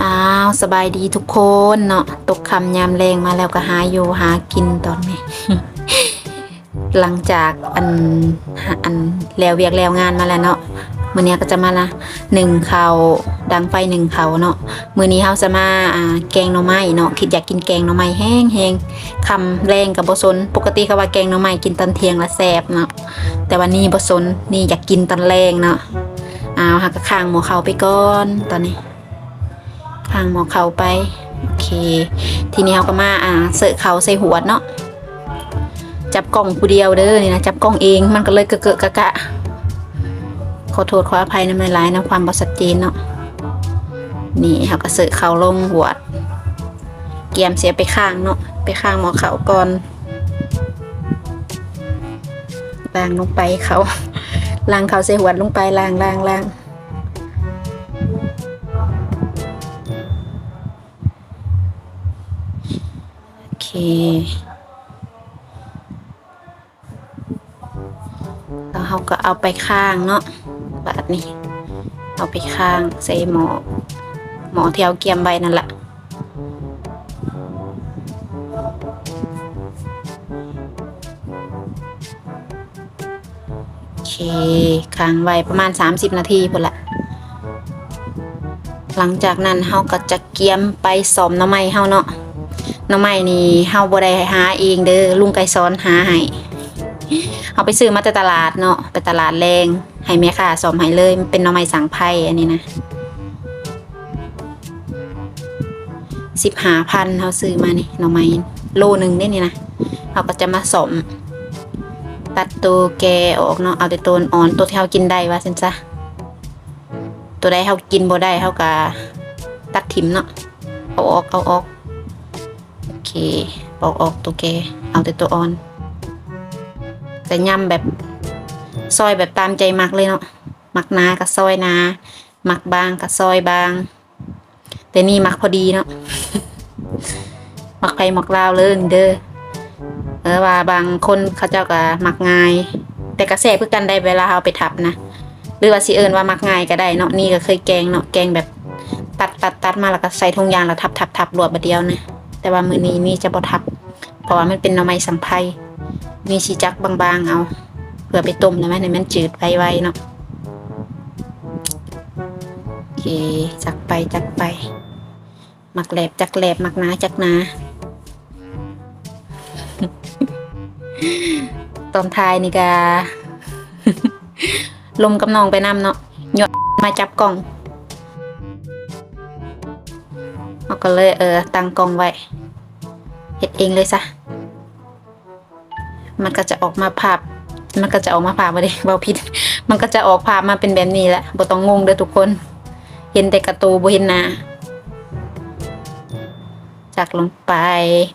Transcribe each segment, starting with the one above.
อ้าวสบายดีทุกคนเนาะตกคำยามแรงมาแล้วก็หาอยู่หากินตอนนี้ หลังจากอันอันแล้วเวียกแล้วงานมาแล้วเนาะมื้อนี้ก็จะมาละหนึ่งเขาดังไฟหนึ่งเขาเนาะมื้อนี้เฮาจะมาอ่าแกงหน่อไม้เนาะคิดอยากกินแกงหน่อไม้แห้งแห้งคำแรงกับบ่สนปกติเขาว่าแกงหน่อไม้กินตอนเที่ยงละแซ่บเนาะแต่วันนี้บ่สนนี่อยากกินตอนแรงเนาะอ้าวหักกะข้างหมูเขาไปก่อนตอนนี้ ข้างหมอเขาไป โอเค ทีนี้เขาก็มาอ่าเสิร์ฟเขาใส่หัวเนาะจับกล้องผู้เดียวเด้อนี่นะจับกล้องเองมันก็เลยเกะเกะกะกะขอโทษขออภัยน้ำลายไหลายนะความบอสัดเจนเนาะนี่เขาก็เสิร์ฟเขาลงหัวเกียมเสียไปข้างเนาะไปข้างหมอเขาก่อนล้างลงไปเขาล้างเขาใส่หัวลงไปล้างล้างล้างโอ แล้วเขาก็เอาไปข้างเนาะบาดนี้ เอาไปข้างใส่หมอ หมอที่เอาเกียมใบนั่นแหละโอเคค้างไว้ประมาณ 30 นาทีพุ่นละหลังจากนั้นเฮาก็จะเกียมไปสอมน้ำไม้เฮาเนาะ หน้ำไม้นี่เฮาบ่ได้หาเองเด้อลุงไก่ซ้อนหาให้เอาไปซื้อมาจากตลาดเนาะไปตลาดแรงให้แม่ค้าสอมให้เลยมันเป็นหน้ำไม้สังไพ่อันนี้นะสิบหาพันเขาซื้อมานี่หน้ำไม้โลหนึ่งได้นี่นะเขาก็จะมาสม ตัดตัวแกออกเนาะเอาแต่ตัวอ่อนตัวที่เขากินได้ว่าสินซะตัวใดเขากินบ่ได้เขาก็ตัดถิ่มเนาะเอาออกเอาออก เคปอกออกตัวแกเอาแต่ตัวอ่อน แต่ย่ำแบบซอยแบบตามใจมักเลยเนาะมักนากับซอยนามักบางกับซอยบาง แต่นี่มักพอดีเนาะมักไผมักลาวเลยเด้อเออว่าบางคนเขาเจ้าก็มักง่าย แต่กระแสเพื่อกันได้เวลาเอาไปทับนะหรือว่าสิเอิญว่ามักง่ายก็ได้เนาะนี่ก็เคยแกงเนาะแกงแบบตัดตัดตัดมาแล้วก็ใส่ถุงยางแล้วทับทับทับรวดบดเดียวนะ แต่ว่ามือนี้มีจะบทับ เพราะว่ามันเป็นหน่อไม้สังไพรมีชีจักบางๆเอา เพื่อไปต้มนะแม่ในมันจืดไวๆเนาะโอเคจักไปจักไปมักแหลบจักแหลบมักนาจักนาตอนท้ายนี่ก็ลมกับน้องไปนำเนาะหยดมาจับกล่องเราก็เลยเออตั้งกล่องไว้ เฮ็ดเองเลยซะมันก็จะออกมาภาพ มันก็จะออกมาภาพมาดิเบาผิด มันก็จะออกภาพมาเป็นแบบนี้แหละบ่ต้องงงเด้อทุกคน เห็นแต่กระตูบ่เห็นหน้าจากลงไป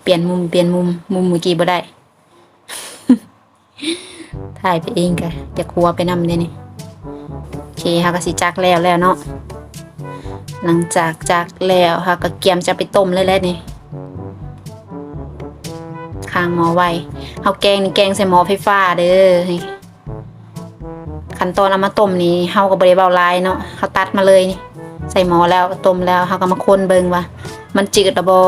เปลี่ยนมุมเปลี่ยนมุมมุมเมื่อกี้บ่ได้ ถ่ายไปเองกะจะครัวไปนำเนี่ยนี่โอเคค่ะก็สิจักแล้วแล้วเนาะหลังจากจักแล้วค่ะก็เกียมจะไปต้มเลยแล้วนี่ ข้างหมอไว้เอาแกงนี่แกงใส่หมอไฟฟ้าเด้อขั้นตอนเอามาต้มนี่เฮาก็บ่ได้เบาลายเนาะเฮาตัดมาเลยนี่ใส่หมอแล้วต้มแล้วเฮาก็มาคนเบิงว่า มันจืดหรือบ่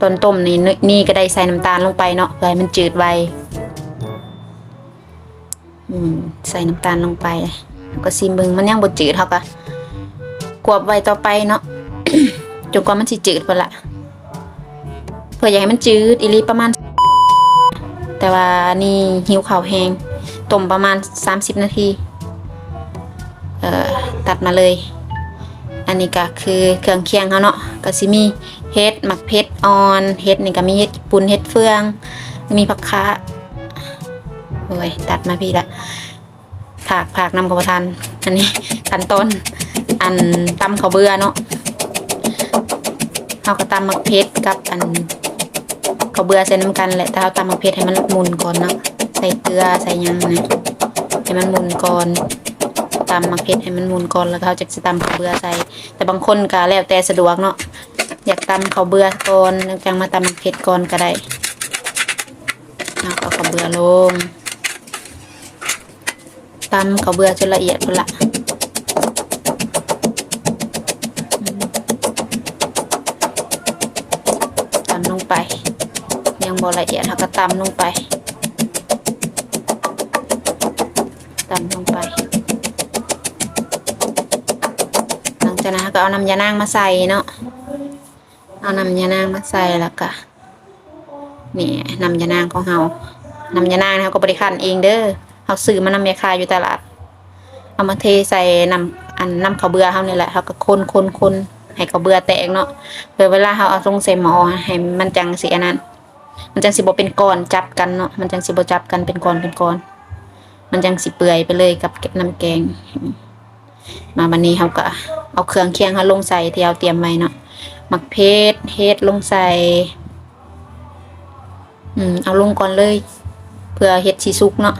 ตอนต้มนี่นี่ก็ได้ใส่น้ำตาลลงไปเนาะเพื่อให้มันจืดไวอืมใส่น้ำตาลลงไป ก็ซิมเบิงมันยังบ่จืดเฮาก็กวบไว้ต่อไปเนาะจนกว่ามันสิจืดพุ่นละ เพื่ออยากให้มันจืดอีลีประมาณ แต่ว่านี่หิวข้าวแห้งต้มประมาณ 30 นาที เอ่อ ตัดมาเลย อันนี้ก็คือเครื่องเคียงเขาเนาะก็สิมีเฮ็ดหมักเพชรออนเฮ็ดนี่ก็มีเฮ็ดปุ่นเฮ็ดเฟือง มีผักคะโอ้ยตัดมาพี่ละผักผักนำกับทานอันนี้ขั้นตอนอันตำข้าวเบื่อเนาะเขาก็ตำหมักเพชรกับอัน อเบื่อเส่น้ำกันแหละแต่เอาตำมังเพ็ดให้มันหมุนก่อนเนาะใส่เกลือใส่ยังนะให้มันหมุนก่อนตำมังเพ็ดให้มันหมุนก่อนแล้วเขาจะจะตำข้าวเบื่อใส่ แต่บางคนก็แล้วแต่สะดวกเนาะอยากตำข้าวเบื่อก่อนจังมาตำมังเพ็ดก่อนก็ได้เอาข้าวเบื่อลงตำข้าวเบื่อจนละเอียดพุ่ละตำลงไป ยังบ่ละเอียดเราก็ตำลงไปตำลงไป หลังจากนั้นก็เอาน้ำยานางมาใส่เนาะเอาน้ำยานางมาใส่แล้วก็นี่น้ำยานางของเราน้ำยานางเราก็บริคันเองเด้อเราซื้อมาน้ำยาคาอยู่ตลาด เอามาเทใส่น้ำอันน้ำข้าวเบื่อเขานี่แหละเขาก็คนคนคนให้ข้าวเบื่อแตกเนาะเพื่อเวลาเขาเอาลงใส่หม้อให้มันจังสีอันนั้น มันจังสิบเป็นก้อนจับกันเนาะมันจังสิบจับกันเป็นก้อนเป็นก้อน มันจังสิเปื่อยไปเลยกับน้ำแกง มาบันนี้เขาก็เอาเครื่องเคียงเขาลงใส่ที่เราเตรียมไว้เนาะหมักเพชรเฮ็ดลงใส่อืมเอาลงก่อนเลยเพื่อเฮ็ดสีสุกเนาะ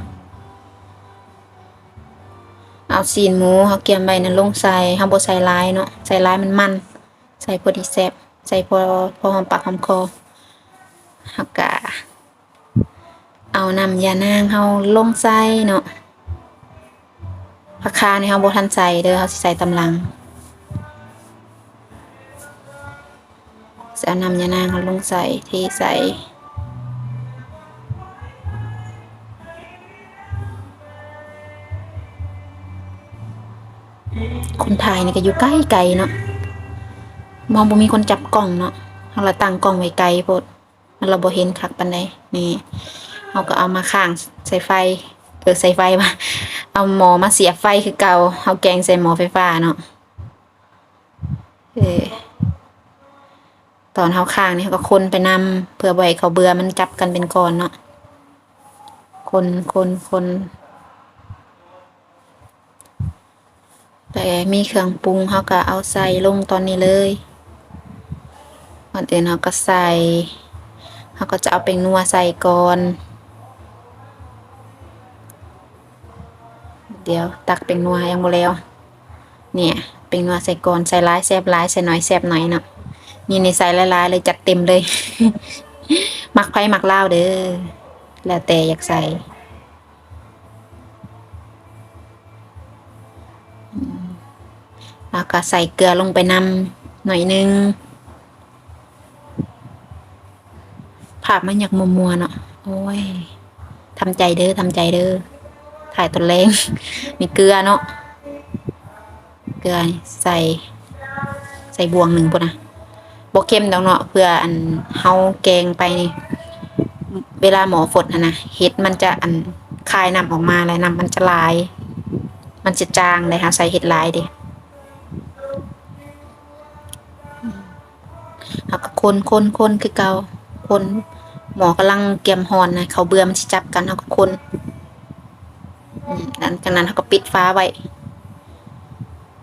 เอาซีนหมูเขาเกียมใบนั้นลงใส่ห้ามบใส่ลายเนาะใส่ลายมันมัน ใส่พอดีแซบใส่พอพอหอมปากหอมคอ เฮักกะเอานำยานางเขาลงใส่เนาะผักคาในเขาบทันใส่เด้อเขาสิใส่ตำลังจะเอานำยานางเขาลงใส่ที่ใส่คนไทยนี่ก็อยู่ใกล้ไกลเนาะมองบ่มีคนจับกล้องเนาะเราละตั้งกล้องไว้ไกลโพด มันเราบ่เห็นคักปานใดนี่เราก็เอามาข้างใส่ไฟเออใส่ไฟมาเอาหมอมาเสียบไฟคือเก่าเอาแกงใส่หมอไฟฟ้าเนาะเออตอนเฮาข้างนี่เขาก็คนไปนำเพื่อบ่ให้เขาเบื่อมันจับกันเป็นก้อนเนาะคนคนคนแต่มีเครื่องปรุงเขาก็เอาใส่ลงตอนนี้เลยก่อนอื่นเขาก็ใส่ เขาก็จะเอาเป็นนัวใส่ก่อน เดี๋ยวตักเป็นนัวยังบ่แล้ว เนี่ยเป็นนัวใส่ก่อนใส่ร้ายแซบร้ายใส่น้อยแซบน่อยเนาะนี่ในใส่หลายเลยจัดเต็มเลย มักไผ่มักเล่าเด้อ แล้วแต่อยากใส่ แล้วก็ใส่เกลือลงไปนำหน่อยนึง ภาพมันอยากมัวๆเนาะโอ้ยทำใจเด้อทำใจเด้อถ่ายตัวแรง มีเกลือเนาะเกลือใส่ ใส่บวงหนึ่งปุ่นนะบกเข้มดอกเนาะเพื่ออันเฮาแกงไปนี่เวลาหมอฝดนะนะเห็ดมันจะอันคายน้ำออกมาแล้วน้ำมันจะลาย มันจะจางเลยค่ะใส่เห็ดลายดิแล้วก็คนคนคนคือเกาคน หมอกำลังเกียมหอนนะเขาเบื่อมันจับกันเขาก็คนอืมหลังจากนั้นเขาก็ปิดฟ้าไว้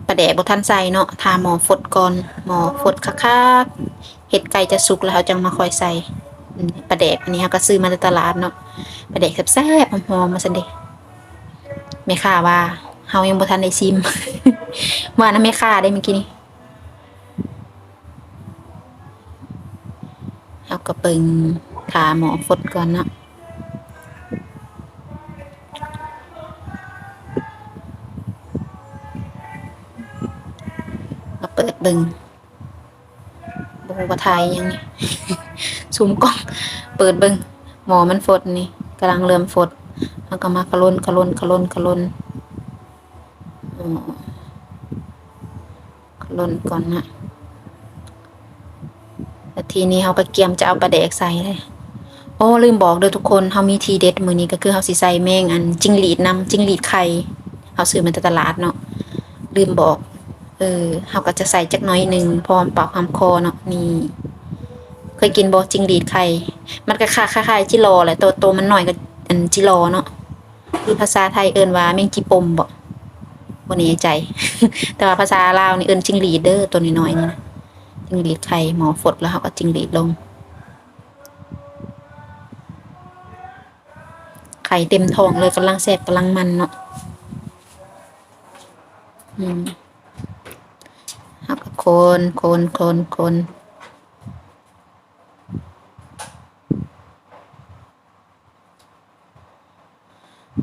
ประแดกบทันใส่เนาะทาหมอฝดก่อนหมอฝดคักๆเห็ดไก่จะสุกแล้วเขาจังมาคอยใส่ประแดกอันนี้เขาก็ซื้อมาในตลาดเนาะประแดกแซ่บหอมๆมาสันเดไม่ค่าว่าเฮายังบ่ทันได้ชิมว่านะไม่ค่าได้เมื่อกี้นี้เอากระปึง ขาหมอฟดก่อนนะมาเปิดบึงบกว่าไทยยังนี่ซูมกล้อง เปิดบึง หมอมันฟดนี่กำลังเริ่มฟดแล้วก็มากระลนกระลนกระลนกระลนอ๋อกระลนก่อนนะแล้วทีนี้เขาก็เกียมจะเอาปลาแดกใส่เลย โอ้ลืมบอกเด้อทุกคนเขามีทีเด็ดมือนี้ก็คือเขาสิใส่แมงอันจิ้งหรีดนำจิ้งหรีดไข่เขาซื้อมาจากตลาดเนาะลืมบอก เออเขาก็จะใส่จักน้อยหนึ่งพร้อมปากความคอเนาะนี่เคยกินบอจิ้งหรีดไข่มันก็คล้ายๆจิโรแหละตัวโตมันหน่อยก็อันจิโรเนาะคือภาษาไทยเอิ้นว่าแมงจีปมบ่บ่แน่ใจ แต่ว่าภาษาลาวนี่เอิ้นจิ้งหรีดเด้อตัวน้อยๆนี่นะจิงหรีดไข่หมอฝดแล้วเขาก็จิงหรีดลง ไข่เต็มท้องเลยกำลังแสบกำลังมันเนาะอืมเขาก็โคนคนคนคน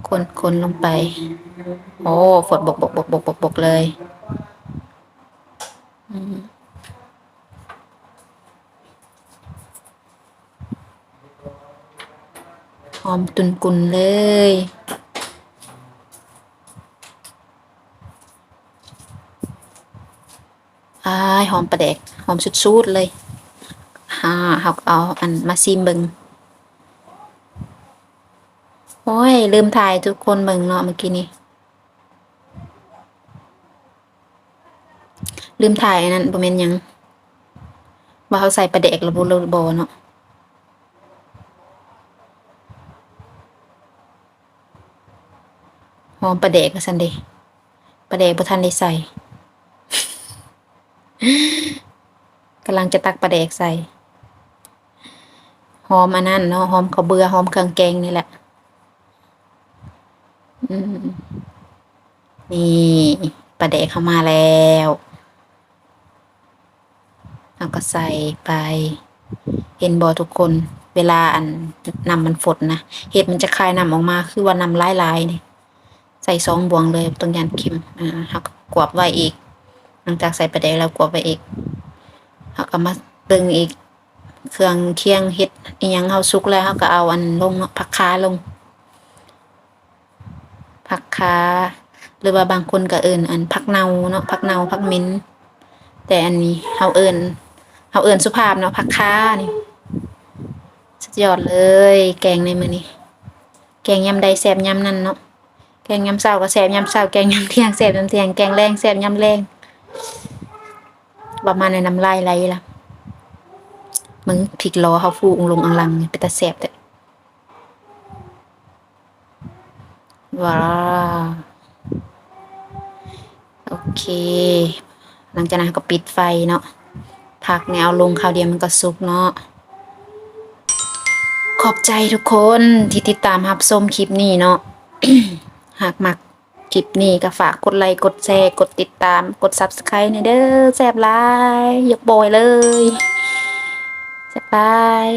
คนคนลงไป โอ้ ฝดบกบกบกบกบกบกเลย อืม หอมตุนกุนเลยอ้ายหอมประเด็กหอมสุดๆเลยฮ่าเฮาก็เอาอันมาซิมเบิงโอ้ย ลืมถ่ายทุกคนเบิงเนาะเมื่อกี้นี้ ลืมถ่ายนั้นบ่แม่นยังว่าเขาใส่ประเด็กระบุระบเนาะ หอมประเดกว่าซั่นเดประเดกบ่ทันได้ใส่กำลังจะตักปลาแดกใส่ หอมอันนั้นเนาะหอมข้าวเบื่อหอมเครื่องแกงนี่แหละอืมนี่ปลาแดกเข้ามาแล้วเราก็ใส่ไป เห็นบอทุกคนเวลาอันนำมันฝดนะเห็ดมันจะคลายน้ำออกมาคือว่านำลายลายนี่ ใส่สองบวงเลยตรงยันเข็มอ่าเราก็กวบไว้อีก หลังจากใส่ปลาแดกแล้วกวบไว้อีกเขาก็มาตึงอีก เครื่องเคียงเฮ็ดอียังเฮาสุกแล้วเขาก็เอาอันลงผักคาลงผักคาหรือว่าบางคนก็เอิ้นอันผักเนาเนาะผักเนาผักมิ้น แต่อันนี้เฮาเอิ้นเฮาเอิ้นสุภาพเนาะผักคานี่สุดยอดเลย แกงในมือนี้แกงยำใดแซ่บยำนั้นเนาะ แกงยำเช้าก็แซ่บยำเช้าแกงยำเที่ยงแซ่บยำเที่ยงแกงแรงแซ่บยำแรงประมาณในน้ำลายไหลละมึงพริกล้อเขาฟูองลงอังลังเป็นตาแสบแต่ว้าโอเค หลังจากนั้นก็ปิดไฟเนาะผักเนี่ยเอาลงคราวเดียวมันก็สุกเนาะขอบใจทุกคนที่ติดตามรับชมคลิปนี้เนาะ หากมักคลิปนี้ก็ฝากกดไลค์กดแชร์กดติดตามกด Subscribe ในเด้อแซ่บหลายยกโบยเลยแซ่บไลาย